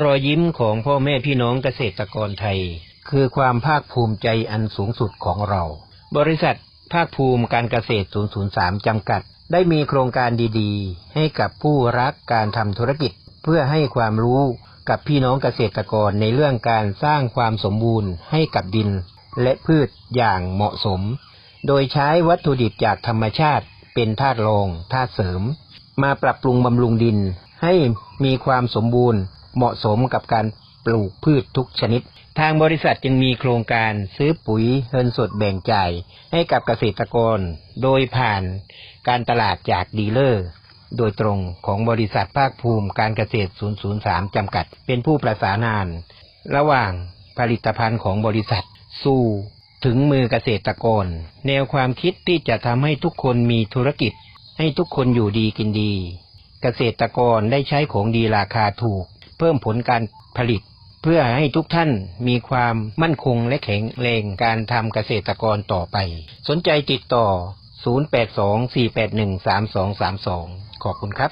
รอยยิ้มของพ่อแม่พี่น้องเกษตรกรไทย คือความภาคภูมิใจอันสูงสุดของเรา บริษัทภาคภูมิการเกษตร 003 จำกัด ได้มีโครงการดีๆ ให้กับผู้รักการทำธุรกิจ เพื่อให้ความรู้กับพี่น้องเกษตรกรในเรื่องการสร้างความสมบูรณ์ให้กับดิน และพืชอย่างเหมาะสม โดยใช้วัตถุดิบจากธรรมชาติเป็นธาตุรองธาตุเสริม มาปรับปรุงบำรุงดินให้มีความสมบูรณ์ เหมาะสมกับการปลูกพืชทุกชนิด ทางบริษัทจึงมีโครงการซื้อปุ๋ยเงินสดแบ่งจ่ายให้กับเกษตรกร โดยผ่านการตลาดจากดีลเลอร์ โดยตรงของบริษัทภาคภูมิการเกษตร 003 จำกัด เป็นผู้ประสานงาน ระหว่างผลิตภัณฑ์ของบริษัท สู่ถึงมือเกษตรกร แนวความคิดที่จะทำให้ทุกคนมีธุรกิจ ให้ทุกคนอยู่ดีกินดี เกษตรกรได้ใช้ของดีราคาถูก เพิ่มผลการผลิต เพื่อให้ทุกท่านมีความมั่นคงและแข็งแรงการทำเกษตรกรต่อไป สนใจติดต่อ 0824813232 ขอบคุณครับ